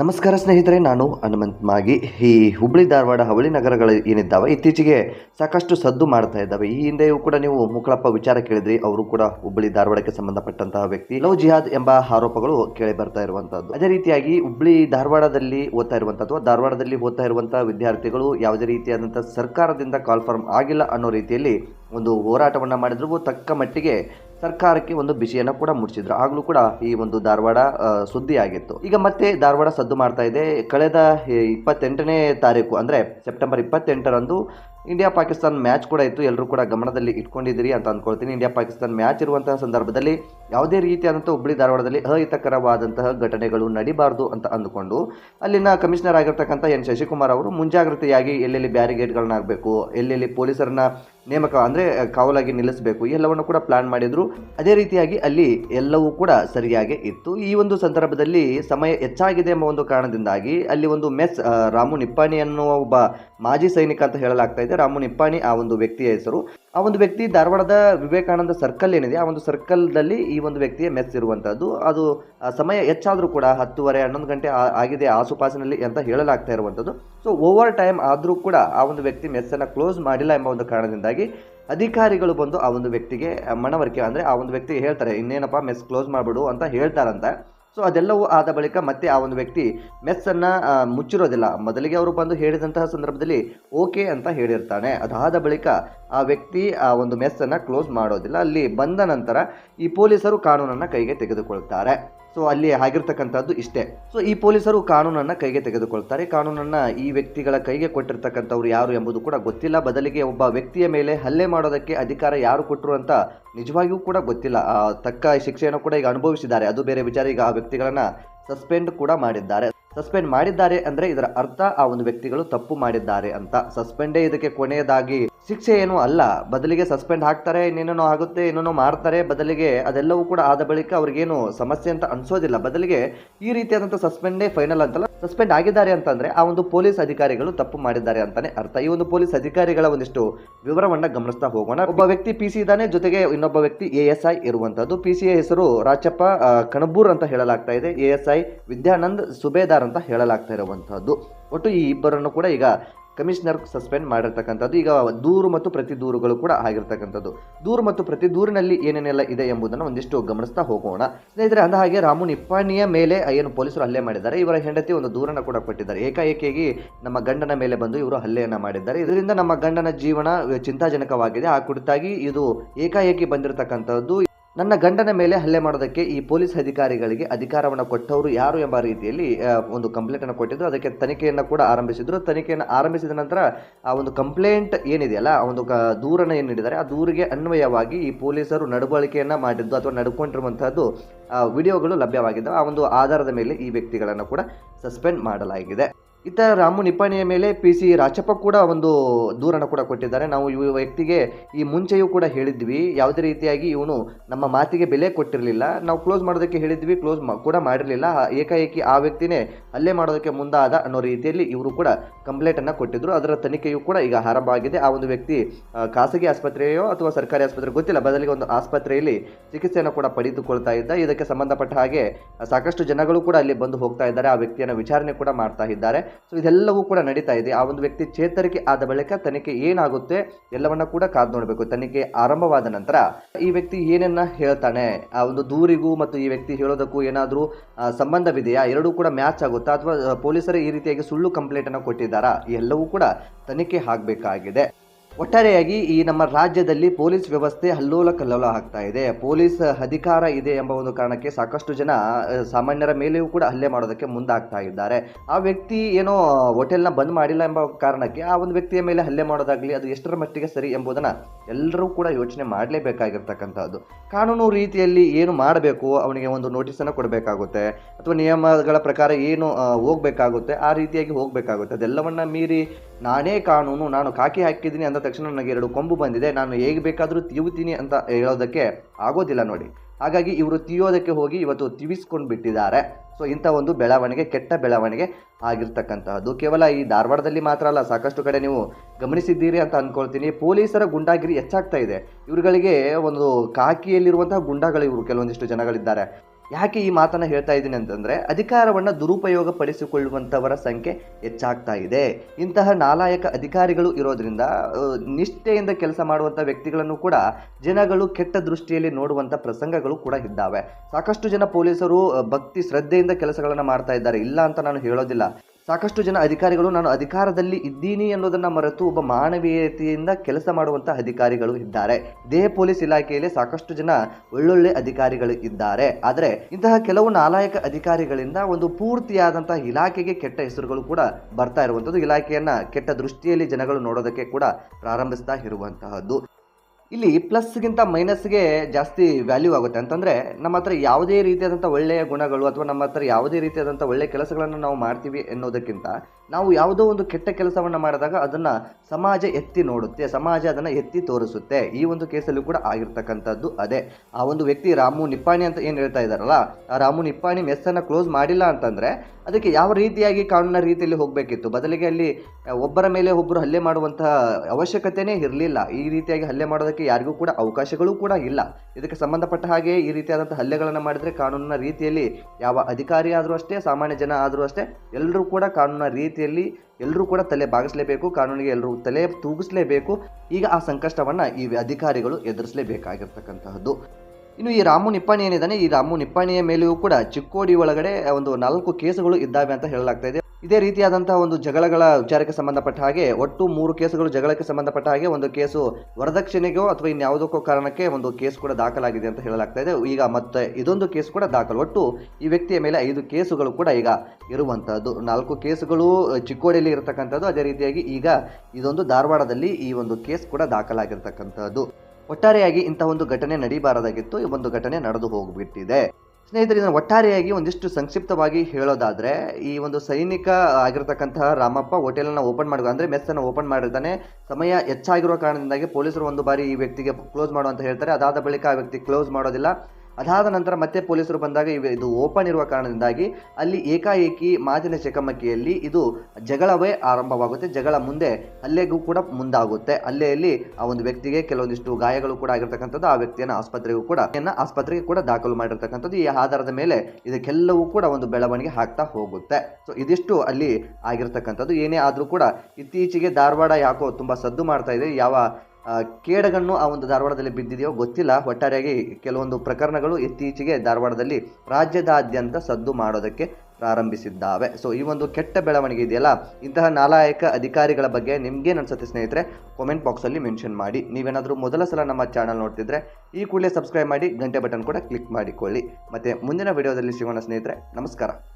ನಮಸ್ಕಾರ ಸ್ನೇಹಿತರೆ, ನಾನು ಹನುಮಂತ್ ಮಾಗಿ. ಈ ಹುಬ್ಬಳ್ಳಿ ಧಾರವಾಡ ಹವಳಿ ನಗರಗಳು ಏನಿದ್ದಾವೆ, ಇತ್ತೀಚೆಗೆ ಸಾಕಷ್ಟು ಸದ್ದು ಮಾಡ್ತಾ ಇದ್ದಾವೆ. ಈ ಹಿಂದೆಯೂ ಕೂಡ ನೀವು ಮುಕ್ಕಳಪ್ಪ ವಿಚಾರ ಕೇಳಿದ್ರಿ. ಅವರು ಕೂಡ ಹುಬ್ಬಳ್ಳಿ ಧಾರವಾಡಕ್ಕೆ ಸಂಬಂಧಪಟ್ಟಂತಹ ವ್ಯಕ್ತಿ. ಲವ್ ಜಿಹಾದ್ ಎಂಬ ಆರೋಪಗಳು ಕೇಳಿ ಬರ್ತಾ ಇರುವಂತಹದ್ದು. ಅದೇ ರೀತಿಯಾಗಿ ಹುಬ್ಬಳ್ಳಿ ಧಾರವಾಡದಲ್ಲಿ ಓದ್ತಾ ಅಥವಾ ಧಾರವಾಡದಲ್ಲಿ ಓದ್ತಾ ಇರುವಂತಹ ವಿದ್ಯಾರ್ಥಿಗಳು ಯಾವುದೇ ರೀತಿಯಾದಂತಹ ಸರ್ಕಾರದಿಂದ ಕಾಲ್ಫರ್ಮ್ ಆಗಿಲ್ಲ ಅನ್ನೋ ರೀತಿಯಲ್ಲಿ ಒಂದು ಹೋರಾಟವನ್ನು ಮಾಡಿದ್ರು. ತಕ್ಕ ಮಟ್ಟಿಗೆ ಸರ್ಕಾರಕ್ಕೆ ಒಂದು ಬಿಸಿಯನ್ನು ಕೂಡ ಮುಟ್ಟಿಸಿದ್ರು ಆಗಲೂ ಕೂಡ ಈ ಒಂದು ಧಾರವಾಡ ಸುದ್ದಿ ಆಗಿತ್ತು ಈಗ ಮತ್ತೆ ಧಾರವಾಡ ಸದ್ದು ಮಾಡ್ತಾ ಇದೆ. ಕಳೆದ ಇಪ್ಪತ್ತೆಂಟನೇ ತಾರೀಕು, ಅಂದರೆ ಸೆಪ್ಟೆಂಬರ್ ಇಪ್ಪತ್ತೆಂಟರಂದು ಇಂಡಿಯಾ ಪಾಕಿಸ್ತಾನ್ ಮ್ಯಾಚ್ ಕೂಡ ಇತ್ತು. ಎಲ್ಲರೂ ಕೂಡ ಗಮನದಲ್ಲಿ ಇಟ್ಕೊಂಡಿದ್ದೀರಿ ಅಂತ ಅಂದ್ಕೊಳ್ತೀನಿ. ಇಂಡಿಯಾ ಪಾಕಿಸ್ತಾನ್ ಮ್ಯಾಚ್ ಇರುವಂತಹ ಸಂದರ್ಭದಲ್ಲಿ ಯಾವುದೇ ರೀತಿಯಾದಂಥ ಹುಬ್ಬಳ್ಳಿ ಧಾರವಾಡದಲ್ಲಿ ಅಹಿತಕರವಾದಂತಹ ಘಟನೆಗಳು ನಡಿಬಾರ್ದು ಅಂತ ಅಂದುಕೊಂಡು, ಅಲ್ಲಿನ ಕಮಿಷನರ್ ಆಗಿರ್ತಕ್ಕಂಥ ಎನ್. ಶಶಿಕುಮಾರ್ ಅವರು ಮುಂಜಾಗ್ರತೆಯಾಗಿ ಎಲ್ಲೆಲ್ಲಿ ಬ್ಯಾರಿಗೇಡ್ಗಳನ್ನಾಗಬೇಕು, ಎಲ್ಲೆಲ್ಲಿ ಪೊಲೀಸರನ್ನ ನೇಮಕ ಅಂದರೆ ಕಾವಲಾಗಿ ನಿಲ್ಲಿಸಬೇಕು. ಎಲ್ಲವನ್ನು ಕೂಡ ಪ್ಲಾನ್ ಮಾಡಿದ್ರು. ಅದೇ ರೀತಿಯಾಗಿ ಅಲ್ಲಿ ಎಲ್ಲವೂ ಕೂಡ ಸರಿಯಾಗಿ ಇತ್ತು. ಈ ಒಂದು ಸಂದರ್ಭದಲ್ಲಿ ಸಮಯ ಹೆಚ್ಚಾಗಿದೆ ಎಂಬ ಒಂದು ಕಾರಣದಿಂದಾಗಿ ಅಲ್ಲಿ ಒಂದು ಮೆಸ್ ರಾಮು ನಿಪ್ಪಾಣಿ ಅನ್ನುವ ಒಬ್ಬ ಮಾಜಿ ಸೈನಿಕ ಅಂತ ಹೇಳಲಾಗ್ತಾ ಇದೆ. ರಾಮು ನಿಪ್ಪಾಣಿ ಆ ಒಂದು ವ್ಯಕ್ತಿಯ ಹೆಸರು. ಆ ಒಂದು ವ್ಯಕ್ತಿ ಧಾರವಾಡದ ವಿವೇಕಾನಂದ ಸರ್ಕಲ್ ಏನಿದೆ, ಆ ಒಂದು ಸರ್ಕಲ್ದಲ್ಲಿ ಈ ಒಂದು ವ್ಯಕ್ತಿಯ ಮೆಸ್ ಇರುವಂಥದ್ದು ಅದು ಸಮಯ ಹೆಚ್ಚಾದರೂ ಕೂಡ ಹತ್ತುವರೆ ಹನ್ನೊಂದು ಗಂಟೆ ಆಗಿದೆ ಆಸುಪಾಸಿನಲ್ಲಿ ಅಂತ ಹೇಳಲಾಗ್ತಾ ಇರುವಂಥದ್ದು ಸೊ ಓವರ್ ಟೈಮ್ ಆದರೂ ಕೂಡ ಆ ಒಂದು ವ್ಯಕ್ತಿ ಮೆಸ್ಸನ್ನು ಕ್ಲೋಸ್ ಮಾಡಿಲ್ಲ ಎಂಬ ಒಂದು ಕಾರಣದಿಂದಾಗಿ ಅಧಿಕಾರಿಗಳು ಬಂದು ಆ ಒಂದು ವ್ಯಕ್ತಿಗೆ ಮನವರಿಕೆ ಅಂದರೆ ಆ ಒಂದು ವ್ಯಕ್ತಿಗೆ ಹೇಳ್ತಾರೆ, ಇನ್ನೇನಪ್ಪ ಮೆಸ್ ಕ್ಲೋಸ್ ಮಾಡಿಬಿಡು ಅಂತ ಹೇಳ್ತಾರಂತ. ಸೊ ಅದೆಲ್ಲವೂ ಆದ ಬಳಿಕ ಮತ್ತೆ ಆ ಒಂದು ವ್ಯಕ್ತಿ ಮೆಸ್ಸನ್ನು ಮುಚ್ಚಿರೋದಿಲ್ಲ. ಮೊದಲಿಗೆ ಅವರು ಬಂದು ಹೇಳಿದಂತಹ ಸಂದರ್ಭದಲ್ಲಿ ಓಕೆ ಅಂತ ಹೇಳಿರ್ತಾನೆ. ಅದಾದ ಬಳಿಕ ಆ ವ್ಯಕ್ತಿ ಆ ಒಂದು ಮೆಸ್ಸನ್ನು ಕ್ಲೋಸ್ ಮಾಡೋದಿಲ್ಲ. ಅಲ್ಲಿ ಬಂದ ನಂತರ ಈ ಪೊಲೀಸರು ಕಾನೂನನ್ನು ಕೈಗೆ ತೆಗೆದುಕೊಳ್ತಾರೆ. ಸೊ ಅಲ್ಲಿ ಆಗಿರ್ತಕ್ಕಂಥದ್ದು ಇಷ್ಟೇ. ಸೊ ಈ ಪೊಲೀಸರು ಕಾನೂನನ್ನ ಕೈಗೆ ತೆಗೆದುಕೊಳ್ತಾರೆ. ಕಾನೂನನ್ನ ಈ ವ್ಯಕ್ತಿಗಳ ಕೈಗೆ ಕೊಟ್ಟಿರ್ತಕ್ಕಂಥವ್ರು ಯಾರು ಎಂಬುದು ಕೂಡ ಗೊತ್ತಿಲ್ಲ. ಬದಲಿಗೆ ಒಬ್ಬ ವ್ಯಕ್ತಿಯ ಮೇಲೆ ಹಲ್ಲೆ ಮಾಡೋದಕ್ಕೆ ಅಧಿಕಾರ ಯಾರು ಕೊಟ್ಟರು ಅಂತ ನಿಜವಾಗಿಯೂ ಕೂಡ ಗೊತ್ತಿಲ್ಲ. ತಕ್ಕ ಶಿಕ್ಷೆಯನ್ನು ಕೂಡ ಈಗ ಅನುಭವಿಸಿದ್ದಾರೆ. ಅದು ಬೇರೆ ವಿಚಾರ. ಈಗ ಆ ವ್ಯಕ್ತಿಗಳನ್ನ ಸಸ್ಪೆಂಡ್ ಕೂಡ ಮಾಡಿದ್ದಾರೆ. ಸಸ್ಪೆಂಡ್ ಮಾಡಿದ್ದಾರೆ ಅಂದ್ರೆ ಇದರ ಅರ್ಥ ಆ ಒಂದು ವ್ಯಕ್ತಿಗಳು ತಪ್ಪು ಮಾಡಿದ್ದಾರೆ ಅಂತ. ಸಸ್ಪೆಂಡೇ ಇದಕ್ಕೆ ಕೊನೆಯದಾಗಿ ಶಿಕ್ಷೆ ಏನೂ ಅಲ್ಲ. ಬದಲಿಗೆ ಸಸ್ಪೆಂಡ್ ಹಾಕ್ತಾರೆ, ಇನ್ನೇನೇನೋ ಆಗುತ್ತೆ, ಇನ್ನೇನೋ ಮಾಡ್ತಾರೆ, ಬದಲಿಗೆ ಅದೆಲ್ಲವೂ ಕೂಡ ಆದ ಬಳಿಕ ಅವ್ರಿಗೇನು ಸಮಸ್ಯೆ ಅಂತ ಅನ್ಸೋದಿಲ್ಲ. ಬದಲಿಗೆ ಈ ರೀತಿಯಾದಂಥ ಸಸ್ಪೆಂಡೇ ಫೈನಲ್ ಅಂತಲ್ಲ, ಸಸ್ಪೆಂಡ್ ಆಗಿದ್ದಾರೆ ಅಂತಂದರೆ ಆ ಒಂದು ಪೊಲೀಸ್ ಅಧಿಕಾರಿಗಳು ತಪ್ಪು ಮಾಡಿದ್ದಾರೆ ಅಂತಲೇ ಅರ್ಥ. ಈ ಒಂದು ಪೊಲೀಸ್ ಅಧಿಕಾರಿಗಳ ಒಂದಿಷ್ಟು ವಿವರವನ್ನ ಗಮನಿಸ್ತಾ ಹೋಗೋಣ. ಒಬ್ಬ ವ್ಯಕ್ತಿ ಪಿ ಸಿ ಇದ್ದಾನೆ, ಜೊತೆಗೆ ಇನ್ನೊಬ್ಬ ವ್ಯಕ್ತಿ ಎ ಎಸ್ ಐ ಇರುವಂಥದ್ದು. ಪಿ ಸಿ ಹೆಸರು ರಾಚಪ್ಪ ಕಣಬೂರ್ ಅಂತ ಹೇಳಲಾಗ್ತಾ ಇದೆ. A S I Vidyanand Subedar ಅಂತ ಹೇಳಲಾಗ್ತಾ ಇರುವಂಥದ್ದು. ಒಟ್ಟು ಈ ಇಬ್ಬರನ್ನು ಕೂಡ ಈಗ ಕಮಿಷನರ್ ಸಸ್ಪೆಂಡ್ ಮಾಡಿರ್ತಕ್ಕಂಥದ್ದು, ಈಗ ದೂರು ಮತ್ತು ಪ್ರತಿ ದೂರುಗಳು ಕೂಡ ಆಗಿರ್ತಕ್ಕಂಥದ್ದು. ದೂರು ಮತ್ತು ಪ್ರತಿ ದೂರಿನಲ್ಲಿ ಏನೇನೆಲ್ಲ ಇದೆ ಎಂಬುದನ್ನು ಒಂದಿಷ್ಟು ಗಮನಿಸ್ತಾ ಹೋಗೋಣ. ಸ್ನೇಹಿತರೆ ಅಂದ ಹಾಗೆ ರಾಮು ನಿಪ್ಪಾಣಿಯ ಮೇಲೆ ಏನು ಪೊಲೀಸರು ಹಲ್ಲೆ ಮಾಡಿದ್ದಾರೆ. ಇವರ ಹೆಂಡತಿ ಒಂದು ದೂರನ್ನು ಕೂಡ ಕೊಟ್ಟಿದ್ದಾರೆ. ಏಕಾಏಕಿಯಾಗಿ ನಮ್ಮ ಗಂಡನ ಮೇಲೆ ಬಂದು ಇವರು ಹಲ್ಲೆಯನ್ನು ಮಾಡಿದ್ದಾರೆ. ಇದರಿಂದ ನಮ್ಮ ಗಂಡನ ಜೀವನ ಚಿಂತಾಜನಕವಾಗಿದೆ. ಆ ಕುರಿತಾಗಿ ಇದು ಏಕಾಏಕಿ ಬಂದಿರತಕ್ಕಂಥದ್ದು. ನನ್ನ ಗಂಡನ ಮೇಲೆ ಹಲ್ಲೆ ಮಾಡೋದಕ್ಕೆ ಈ ಪೊಲೀಸ್ ಅಧಿಕಾರಿಗಳಿಗೆ ಅಧಿಕಾರವನ್ನು ಕೊಟ್ಟವರು ಯಾರು ಎಂಬ ರೀತಿಯಲ್ಲಿ ಒಂದು ಕಂಪ್ಲೇಂಟ್ ಅನ್ನು ಕೊಟ್ಟಿದ್ದು ಅದಕ್ಕೆ ತನಿಖೆಯನ್ನು ಕೂಡ ಆರಂಭಿಸಿದ್ರು. ತನಿಖೆಯನ್ನು ಆರಂಭಿಸಿದ ನಂತರ ಆ ಒಂದು ಕಂಪ್ಲೇಂಟ್ ಏನಿದೆಯಲ್ಲ ಆ ಒಂದು ಕ- ದೂರನ್ನು ಏನು ನೀಡಿದ್ದಾರೆ ಆ ದೂರಿಗೆ ಅನ್ವಯವಾಗಿ ಈ ಪೊಲೀಸರು ನಡವಳಿಕೆಯನ್ನು ಮಾಡಿದ್ದು ಅಥವಾ ನಡ್ಕೊಂಡಿರುವಂತಹದ್ದು ವಿಡಿಯೋಗಳು ಲಭ್ಯವಾಗಿದ್ದವು. ಆ ಒಂದು ಆಧಾರದ ಮೇಲೆ ಈ ವ್ಯಕ್ತಿಗಳನ್ನು ಕೂಡ ಸಸ್ಪೆಂಡ್ ಮಾಡಲಾಗಿದೆ. ಇತ್ತ ರಾಮು ನಿಪ್ಪಾಣಿಯ ಮೇಲೆ ಪಿ ಸಿ ರಾಚಪ್ಪ ಕೂಡ ಒಂದು ದೂರನ್ನು ಕೂಡ ಕೊಟ್ಟಿದ್ದಾರೆ. ನಾವು ಈ ವ್ಯಕ್ತಿಗೆ ಈ ಮುಂಚೆಯೂ ಕೂಡ ಹೇಳಿದ್ವಿ. ಯಾವುದೇ ರೀತಿಯಾಗಿ ಇವನು ನಮ್ಮ ಮಾತಿಗೆ ಬೆಲೆ ಕೊಟ್ಟಿರಲಿಲ್ಲ. ನಾವು ಕ್ಲೋಸ್ ಮಾಡೋದಕ್ಕೆ ಹೇಳಿದ್ವಿ, ಕ್ಲೋಸ್ ಕೂಡ ಮಾಡಿರಲಿಲ್ಲ. ಏಕಾಏಕಿ ಆ ವ್ಯಕ್ತಿನೇ ಅಲ್ಲೇ ಮಾಡೋದಕ್ಕೆ ಮುಂದಾದ ಅನ್ನೋ ರೀತಿಯಲ್ಲಿ ಇವರು ಕೂಡ ಕಂಪ್ಲೇಂಟನ್ನು ಕೊಟ್ಟಿದ್ದರು ಅದರ ತನಿಖೆಯೂ ಕೂಡ ಈಗ ಆರಂಭ ಆಗಿದೆ. ಆ ಒಂದು ವ್ಯಕ್ತಿ ಖಾಸಗಿ ಆಸ್ಪತ್ರೆಯೋ ಅಥವಾ ಸರ್ಕಾರಿ ಆಸ್ಪತ್ರೆ, ಗೊತ್ತಿಲ್ಲ. ಬದಲಿಗೆ ಒಂದು ಆಸ್ಪತ್ರೆಯಲ್ಲಿ ಚಿಕಿತ್ಸೆಯನ್ನು ಕೂಡ ಪಡೆದುಕೊಳ್ತಾ ಇದ್ದ. ಇದಕ್ಕೆ ಸಂಬಂಧಪಟ್ಟ ಹಾಗೆ ಸಾಕಷ್ಟು ಜನಗಳು ಕೂಡ ಅಲ್ಲಿ ಬಂದು ಹೋಗ್ತಾ ಇದ್ದಾರೆ. ಆ ವ್ಯಕ್ತಿಯನ್ನು ವಿಚಾರಣೆ ಕೂಡ ಮಾಡ್ತಾ ಇದ್ದಾರೆ. ಸೊ ಇದೆಲ್ಲವೂ ಕೂಡ ನಡೀತಾ ಇದೆ. ಆ ಒಂದು ವ್ಯಕ್ತಿ ಚೇತರಿಕೆ ಆದ ಬಳಿಕ ತನಿಖೆ ಏನಾಗುತ್ತೆ? ಎಲ್ಲವನ್ನ ಕೂಡ ಕಾದು ನೋಡಬೇಕು. ತನಿಖೆ ಆರಂಭವಾದ ನಂತರ ಈ ವ್ಯಕ್ತಿ ಏನನ್ನ ಹೇಳ್ತಾನೆ? ಆ ಒಂದು ದೂರಿಗೂ ಮತ್ತು ಈ ವ್ಯಕ್ತಿ ಹೇಳೋದಕ್ಕೂ ಏನಾದರೂ ಸಂಬಂಧವಿದೆಯಾ? ಎರಡೂ ಕೂಡ ಮ್ಯಾಚ್ ಆಗುತ್ತಾ? ಅಥವಾ ಪೊಲೀಸರು ಈ ರೀತಿಯಾಗಿ ಸುಳ್ಳು ಕಂಪ್ಲೇಂಟ್ ಅನ್ನು ಕೊಟ್ಟಿದ್ದಾರಾ? ಎಲ್ಲವೂ ಕೂಡ ತನಿಖೆ ಆಗಬೇಕಾಗಿದೆ. ಒಟ್ಟಾರೆಯಾಗಿ ಈ ನಮ್ಮ ರಾಜ್ಯದಲ್ಲಿ ಪೊಲೀಸ್ ವ್ಯವಸ್ಥೆ ಅಲ್ಲೋಲ ಕಲ್ಲೋಲ ಆಗ್ತಾ ಇದೆ. ಪೊಲೀಸ್ ಅಧಿಕಾರ ಇದೆ ಎಂಬ ಒಂದು ಕಾರಣಕ್ಕೆ ಸಾಕಷ್ಟು ಜನ ಸಾಮಾನ್ಯರ ಮೇಲೆಯೂ ಕೂಡ ಹಲ್ಲೆ ಮಾಡೋದಕ್ಕೆ ಮುಂದಾಗ್ತಾ ಇದ್ದಾರೆ. ಆ ವ್ಯಕ್ತಿ ಏನೋ ಹೋಟೆಲ್ನ ಬಂದ್ ಮಾಡಿಲ್ಲ ಎಂಬ ಕಾರಣಕ್ಕೆ ಆ ಒಂದು ವ್ಯಕ್ತಿಯ ಮೇಲೆ ಹಲ್ಲೆ ಮಾಡೋದಾಗಲಿ, ಅದು ಎಷ್ಟರ ಮಟ್ಟಿಗೆ ಸರಿ ಎಂಬುದನ್ನು ಎಲ್ಲರೂ ಕೂಡ ಯೋಚನೆ ಮಾಡಲೇಬೇಕಾಗಿರ್ತಕ್ಕಂಥದ್ದು. ಕಾನೂನು ರೀತಿಯಲ್ಲಿ ಏನು ಮಾಡಬೇಕು, ಅವನಿಗೆ ಒಂದು ನೋಟಿಸನ್ನು ಕೊಡಬೇಕಾಗುತ್ತೆ, ಅಥವಾ ನಿಯಮಗಳ ಪ್ರಕಾರ ಏನು ಹೋಗಬೇಕಾಗುತ್ತೆ, ಆ ರೀತಿಯಾಗಿ ಹೋಗಬೇಕಾಗುತ್ತೆ. ಅದೆಲ್ಲವನ್ನ ಮೀರಿ ನಾನೇ ಕಾನೂನು, ನಾನು ಕಾಕಿ ಹಾಕಿದ್ದೀನಿ ಅಂದ ತಕ್ಷಣ ನನಗೆ ಎರಡು ಕೊಂಬು ಬಂದಿದೆ. ನಾನು ಹೇಗೆ ಬೇಕಾದರೂ ತೀವುತ್ತೀನಿ ಅಂತ ಹೇಳೋದಕ್ಕೆ ಆಗೋದಿಲ್ಲ ನೋಡಿ. ಹಾಗಾಗಿ ಇವರು ತೀಯೋದಕ್ಕೆ ಹೋಗಿ ಇವತ್ತು ತಿವಿಸ್ಕೊಂಡು ಬಿಟ್ಟಿದ್ದಾರೆ. ಸೊ ಇಂಥ ಒಂದು ಬೆಳವಣಿಗೆ, ಕೆಟ್ಟ ಬೆಳವಣಿಗೆ ಆಗಿರ್ತಕ್ಕಂತಹದ್ದು. ಕೇವಲ ಈ ಧಾರವಾಡದಲ್ಲಿ ಮಾತ್ರ ಅಲ್ಲ, ಸಾಕಷ್ಟು ಕಡೆ ನೀವು ಗಮನಿಸಿದ್ದೀರಿ ಅಂತ ಅಂದ್ಕೊಳ್ತೀನಿ ಪೊಲೀಸರ ಗುಂಡಾಗಿರಿ ಹೆಚ್ಚಾಗ್ತಾ ಇದೆ. ಇವರುಗಳಿಗೆ ಒಂದು ಕಾಕಿಯಲ್ಲಿರುವಂತಹ ಗುಂಡಾಗಳು ಇವರು ಕೆಲವೊಂದಿಷ್ಟು ಜನಗಳಿದ್ದಾರೆ. ಯಾಕೆ ಈ ಮಾತನ್ನ ಹೇಳ್ತಾ ಇದ್ದೀನಿ ಅಂತಂದ್ರೆ ಅಧಿಕಾರವನ್ನ ದುರುಪಯೋಗ ಪಡಿಸಿಕೊಳ್ಳುವಂತವರ ಸಂಖ್ಯೆ ಹೆಚ್ಚಾಗ್ತಾ ಇದೆ. ಇಂತಹ ನಾಲಾಯಕ ಅಧಿಕಾರಿಗಳು ಇರೋದ್ರಿಂದ ನಿಷ್ಠೆಯಿಂದ ಕೆಲಸ ಮಾಡುವಂತ ವ್ಯಕ್ತಿಗಳನ್ನು ಕೂಡ ಜನಗಳು ಕೆಟ್ಟ ದೃಷ್ಟಿಯಲ್ಲಿ ನೋಡುವಂತ ಪ್ರಸಂಗಗಳು ಕೂಡ ಇದ್ದಾವೆ. ಸಾಕಷ್ಟು ಜನ ಪೊಲೀಸರು ಭಕ್ತಿ, ಶ್ರದ್ಧೆಯಿಂದ ಕೆಲಸಗಳನ್ನು ಮಾಡ್ತಾ ಇದ್ದಾರೆ. ಇಲ್ಲ ಅಂತ ನಾನು ಹೇಳೋದಿಲ್ಲ. ಸಾಕಷ್ಟು ಜನ ಅಧಿಕಾರಿಗಳು, ನಾನು ಅಧಿಕಾರದಲ್ಲಿ ಇದ್ದೀನಿ ಅನ್ನೋದನ್ನ ಮರೆತು ಒಬ್ಬ ಮಾನವೀಯತೆಯಿಂದ ಕೆಲಸ ಮಾಡುವಂಥ ಅಧಿಕಾರಿಗಳು ಇದ್ದಾರೆ. ಇದೇ ಪೊಲೀಸ್ ಇಲಾಖೆಯಲ್ಲಿ ಸಾಕಷ್ಟು ಜನ ಒಳ್ಳೊಳ್ಳೆ ಅಧಿಕಾರಿಗಳು ಇದ್ದಾರೆ. ಆದರೆ ಇಂತಹ ಕೆಲವು ನಾಲಾಯಕ ಅಧಿಕಾರಿಗಳಿಂದ ಒಂದು ಪೂರ್ತಿಯಾದಂತಹ ಇಲಾಖೆಗೆ ಕೆಟ್ಟ ಹೆಸರುಗಳು ಕೂಡ ಬರ್ತಾ ಇರುವಂಥದ್ದು. ಇಲಾಖೆಯನ್ನ ಕೆಟ್ಟ ದೃಷ್ಟಿಯಲ್ಲಿ ಜನಗಳು ನೋಡೋದಕ್ಕೆ ಕೂಡ ಪ್ರಾರಂಭಿಸ್ತಾ ಇರುವಂತಹದ್ದು. ಇಲ್ಲಿ ಪ್ಲಸ್ಗಿಂತ ಮೈನಸ್ಗೆ ಜಾಸ್ತಿ ವ್ಯಾಲ್ಯೂ ಆಗುತ್ತೆ. ಅಂತಂದರೆ ನಮ್ಮ ಹತ್ರ ಯಾವುದೇ ರೀತಿಯಾದಂಥ ಒಳ್ಳೆಯ ಗುಣಗಳು ಅಥವಾ ನಮ್ಮ ಹತ್ರ ಯಾವುದೇ ರೀತಿಯಾದಂಥ ಒಳ್ಳೆಯ ಕೆಲಸಗಳನ್ನು ನಾವು ಮಾಡ್ತೀವಿ ಅನ್ನೋದಕ್ಕಿಂತ ನಾವು ಯಾವುದೋ ಒಂದು ಕೆಟ್ಟ ಕೆಲಸವನ್ನು ಮಾಡಿದಾಗ ಅದನ್ನು ಸಮಾಜ ಎತ್ತಿ ನೋಡುತ್ತೆ, ಸಮಾಜ ಅದನ್ನು ಎತ್ತಿ ತೋರಿಸುತ್ತೆ. ಈ ಒಂದು ಕೇಸಲ್ಲೂ ಕೂಡ ಆಗಿರ್ತಕ್ಕಂಥದ್ದು ಅದೇ. ಆ ಒಂದು ವ್ಯಕ್ತಿ ರಾಮು ನಿಪ್ಪಾಣಿ ಅಂತ ಏನು ಹೇಳ್ತಾ ಇದ್ದಾರಲ್ಲ, ಆ ರಾಮು ನಿಪ್ಪಾಣಿ ಮೆಸ್ಸನ್ನು ಕ್ಲೋಸ್ ಮಾಡಿಲ್ಲ ಅಂತಂದ್ರೆ ಅದಕ್ಕೆ ಯಾವ ರೀತಿಯಾಗಿ ಕಾನೂನಿನ ರೀತಿಯಲ್ಲಿ ಹೋಗಬೇಕಿತ್ತು? ಬದಲಿಗೆ ಅಲ್ಲಿ ಒಬ್ಬರ ಮೇಲೆ ಒಬ್ಬರು ಹಲ್ಲೆ ಮಾಡುವಂತಹ ಅವಶ್ಯಕತೆನೇ ಇರಲಿಲ್ಲ. ಈ ರೀತಿಯಾಗಿ ಹಲ್ಲೆ ಮಾಡೋದಕ್ಕೆ ಯಾರಿಗೂ ಕೂಡ ಅವಕಾಶಗಳು ಕೂಡ ಇಲ್ಲ. ಇದಕ್ಕೆ ಸಂಬಂಧಪಟ್ಟ ಹಾಗೆ ಈ ರೀತಿಯಾದಂಥ ಹಲ್ಲೆಗಳನ್ನು ಮಾಡಿದರೆ ಕಾನೂನಿನ ರೀತಿಯಲ್ಲಿ ಯಾವ ಅಧಿಕಾರಿ ಆದರೂ ಅಷ್ಟೇ, ಸಾಮಾನ್ಯ ಜನ ಆದರೂ ಅಷ್ಟೇ, ಎಲ್ಲರೂ ಕೂಡ ಕಾನೂನಿನ ರೀತಿಯಲ್ಲಿ ಎಲ್ಲರೂ ಕೂಡ ತಲೆ ಬಾಗಿಸಲೇಬೇಕು, ಕಾನೂನಿಗೆ ಎಲ್ಲರೂ ತಲೆ ತೂಗಿಸಲೇಬೇಕು. ಈಗ ಆ ಸಂಕಷ್ಟವನ್ನು ಈ ಅಧಿಕಾರಿಗಳು ಎದುರಿಸಲೇಬೇಕಾಗಿರ್ತಕ್ಕಂತಹದ್ದು. ಇನ್ನು ಈ ರಾಮು ನಿಪ್ಪಾಣಿ ಏನಿದ್ದಾನೆ, ಈ ರಾಮು ನಿಪ್ಪಾಣಿಯ ಮೇಲೆಯೂ ಕೂಡ ಚಿಕ್ಕೋಡಿ ಒಳಗಡೆ ಒಂದು ನಾಲ್ಕು ಕೇಸುಗಳು ಇದ್ದಾವೆ ಅಂತ ಹೇಳಲಾಗ್ತಾ ಇದೆ. ಇದೇ ರೀತಿಯಾದಂತಹ ಒಂದು ಜಗಳಗಳ ವಿಚಾರಕ್ಕೆ ಸಂಬಂಧಪಟ್ಟ ಹಾಗೆ, ಒಟ್ಟು ಮೂರು ಕೇಸುಗಳು ಜಗಳಕ್ಕೆ ಸಂಬಂಧಪಟ್ಟ ಹಾಗೆ, ಒಂದು ಕೇಸು ವರದಕ್ಷಿಣೆಗೋ ಅಥವಾ ಇನ್ಯಾವುದಕ್ಕೋ ಕಾರಣಕ್ಕೆ ಒಂದು ಕೇಸ್ ಕೂಡ ದಾಖಲಾಗಿದೆ ಅಂತ ಹೇಳಲಾಗ್ತಾ ಇದೆ. ಈಗ ಮತ್ತೆ ಇದೊಂದು ಕೇಸ್ ಕೂಡ ದಾಖಲು. ಒಟ್ಟು ಈ ವ್ಯಕ್ತಿಯ ಮೇಲೆ ಐದು ಕೇಸುಗಳು ಕೂಡ ಈಗ ಇರುವಂತಹದ್ದು. ನಾಲ್ಕು ಕೇಸುಗಳು ಚಿಕ್ಕೋಡಿಯಲ್ಲಿ ಇರತಕ್ಕಂಥದ್ದು. ಅದೇ ರೀತಿಯಾಗಿ ಈಗ ಇದೊಂದು ಧಾರವಾಡದಲ್ಲಿ ಈ ಒಂದು ಕೇಸ್ ಕೂಡ ದಾಖಲಾಗಿರ್ತಕ್ಕಂಥದ್ದು. ಒಟ್ಟಾರೆಯಾಗಿ ಇಂತಹ ಒಂದು ಘಟನೆ ನಡೀಬಾರದಾಗಿತ್ತು, ಈ ಒಂದು ಘಟನೆ ನಡೆದು ಹೋಗ್ಬಿಟ್ಟಿದೆ. ಸ್ನೇಹಿತರೆ, ಇದನ್ನು ಒಟ್ಟಾರೆಯಾಗಿ ಒಂದಿಷ್ಟು ಸಂಕ್ಷಿಪ್ತವಾಗಿ ಹೇಳೋದಾದ್ರೆ, ಈ ಒಂದು ಸೈನಿಕ ಆಗಿರತಕ್ಕಂತಹ ರಾಮಪ್ಪ ಹೋಟೆಲನ್ನು ಓಪನ್ ಮಾಡಿ ಅಂದರೆ ಮೆಸ್ಸನ್ನು ಓಪನ್ ಮಾಡಿರ್ತಾನೆ ಸಮಯ ಹೆಚ್ಚಾಗಿರುವ ಕಾರಣದಿಂದಾಗಿ ಪೊಲೀಸರು ಒಂದು ಬಾರಿ ಈ ವ್ಯಕ್ತಿಗೆ ಕ್ಲೋಸ್ ಮಾಡು ಅಂತ ಹೇಳ್ತಾರೆ. ಅದಾದ ಬಳಿಕ ಆ ವ್ಯಕ್ತಿ ಕ್ಲೋಸ್ ಮಾಡೋದಿಲ್ಲ. ಅದಾದ ನಂತರ ಮತ್ತೆ ಪೊಲೀಸರು ಬಂದಾಗ ಇದು ಓಪನ್ ಇರುವ ಕಾರಣದಿಂದಾಗಿ ಅಲ್ಲಿ ಏಕಾಏಕಿ ಮಾತಿನ ಚಕಮಕಿಯಲ್ಲಿ ಇದು ಜಗಳವೇ ಆರಂಭವಾಗುತ್ತೆ. ಜಗಳ ಮುಂದೆ ಹಲ್ಲೆಗೂ ಕೂಡ ಮುಂದಾಗುತ್ತೆ. ಹಲ್ಲೆಯಲ್ಲಿ ಆ ಒಂದು ವ್ಯಕ್ತಿಗೆ ಕೆಲವೊಂದಿಷ್ಟು ಗಾಯಗಳು ಕೂಡ ಆಗಿರ್ತಕ್ಕಂಥದ್ದು. ಆ ವ್ಯಕ್ತಿಯನ್ನು ಆಸ್ಪತ್ರೆಗೂ ಕೂಡ ಆಸ್ಪತ್ರೆಗೆ ಕೂಡ ದಾಖಲು ಮಾಡಿರ್ತಕ್ಕಂಥದ್ದು. ಈ ಆಧಾರದ ಮೇಲೆ ಇದಕ್ಕೆಲ್ಲವೂ ಕೂಡ ಒಂದು ಬೆಳವಣಿಗೆ ಆಗ್ತಾ ಹೋಗುತ್ತೆ. ಸೊ ಇದಿಷ್ಟು ಅಲ್ಲಿ ಆಗಿರ್ತಕ್ಕಂಥದ್ದು. ಏನೇ ಆದರೂ ಕೂಡ ಇತ್ತೀಚೆಗೆ ಧಾರವಾಡ ಯಾಕೋ ತುಂಬ ಸದ್ದು ಮಾಡ್ತಾ ಇದೆ. ಯಾವ ಕೇಡಗಣ್ಣು ಆ ಒಂದು ಧಾರವಾಡದಲ್ಲಿ ಬಿದ್ದಿದೆಯೋ ಗೊತ್ತಿಲ್ಲ. ಒಟ್ಟಾರೆಯಾಗಿ ಕೆಲವೊಂದು ಪ್ರಕರಣಗಳು ಇತ್ತೀಚೆಗೆ ಧಾರವಾಡದಲ್ಲಿ ರಾಜ್ಯದಾದ್ಯಂತ ಸದ್ದು ಮಾಡೋದಕ್ಕೆ ಪ್ರಾರಂಭಿಸಿದ್ದಾವೆ. ಸೊ ಈ ಒಂದು ಕೆಟ್ಟ ಬೆಳವಣಿಗೆ ಇದೆಯಲ್ಲ? ಇಂತಹ ನಾಲಾಯಕ ಅಧಿಕಾರಿಗಳ ಬಗ್ಗೆ ನಿಮ್ಗೇನು ಅನ್ಸುತ್ತೆ ಸ್ನೇಹಿತರೆ ಕಾಮೆಂಟ್ ಬಾಕ್ಸಲ್ಲಿ ಮೆನ್ಷನ್ ಮಾಡಿ. ನೀವೇನಾದರೂ ಮೊದಲ ಸಲ ನಮ್ಮ ಚಾನಲ್ ನೋಡ್ತಿದ್ರೆ, ಈ ಕೂಡಲೇ ಸಬ್ಸ್ಕ್ರೈಬ್ ಮಾಡಿ ಗಂಟೆ ಬಟನ್ ಕೂಡ ಕ್ಲಿಕ್ ಮಾಡಿಕೊಳ್ಳಿ. ಮತ್ತು ಮುಂದಿನ ವಿಡಿಯೋದಲ್ಲಿ ಸಿಗೋಣ ಸ್ನೇಹಿತರೆ, ನಮಸ್ಕಾರ.